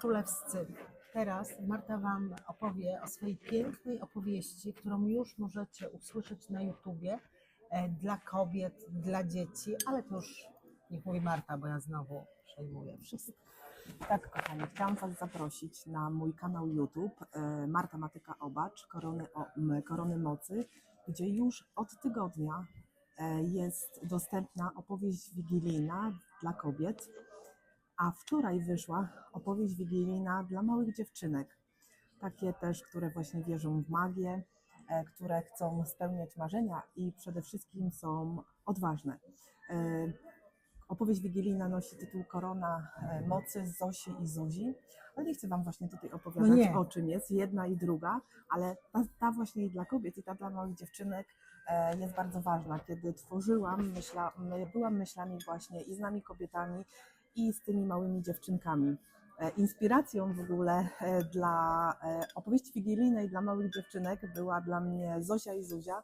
królewscy. Teraz Marta Wam opowie o swojej pięknej opowieści, którą już możecie usłyszeć na YouTubie e, dla kobiet, dla dzieci, ale to już niech mówi Marta, bo ja znowu przejmuję wszystko. Tak, kochani, chciałam Was zaprosić na mój kanał YouTube e, Marta Matyka Obacz, Korony, Korony Mocy, gdzie już od tygodnia e, jest dostępna opowieść wigilijna dla kobiet, a wczoraj wyszła opowieść wigilijna dla małych dziewczynek. Takie też, które właśnie wierzą w magię, e, które chcą spełniać marzenia i przede wszystkim są odważne. E, Opowieść wigilijna nosi tytuł Korona e, Mocy Zosi i Zuzi. Ale nie chcę Wam właśnie tutaj opowiadać No o czym jest jedna i druga, ale ta, ta właśnie dla kobiet i ta dla małych dziewczynek jest bardzo ważna. Kiedy tworzyłam, myśla, my- byłam myślami właśnie i z nami kobietami i z tymi małymi dziewczynkami. E, Inspiracją w ogóle e, dla e, opowieści wigilijnej dla małych dziewczynek była dla mnie Zosia i Zuzia,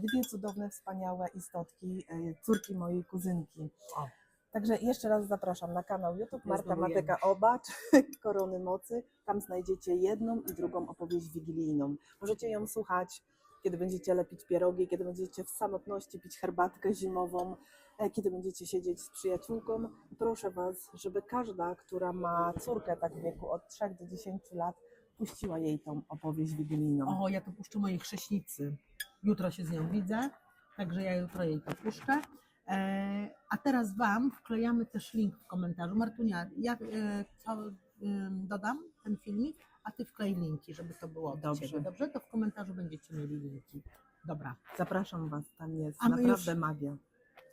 dwie cudowne, wspaniałe istotki, córki mojej kuzynki. Także jeszcze raz zapraszam na kanał YouTube Marta. Mateka Obacz, Korony Mocy. Tam znajdziecie jedną i drugą opowieść wigilijną. Możecie ją słuchać, kiedy będziecie lepić pierogi, kiedy będziecie w samotności pić herbatkę zimową, e, kiedy będziecie siedzieć z przyjaciółką. Proszę Was, żeby każda, która ma córkę tak w wieku od 3 do 10 lat, puściła jej tą opowieść wigilijną. O, ja to puszczę mojej chrześnicy. Jutro się z nią widzę, także ja jutro jej to puszczę. E, a teraz Wam wklejamy też link w komentarzu. Martunia, ja e, e, dodam ten filmik, wklej linki, żeby to było Dobrze. Ciebie. Dobrze? To w komentarzu będziecie mieli linki. Dobra. Zapraszam Was, tam jest A naprawdę już- magia.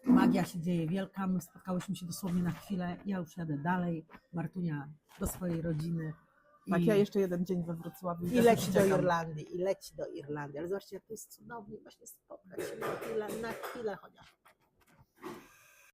Magia się dzieje wielka. My spotkałyśmy się dosłownie na chwilę. Ja już jadę dalej. Martunia do swojej rodziny. Tak, I- ja jeszcze jeden dzień we Wrocławiu. I leci do. Irlandii, i leci do Irlandii. Ale zobaczcie, jak to jest cudownie właśnie spotkać się na chwilę, na chwilę chociaż.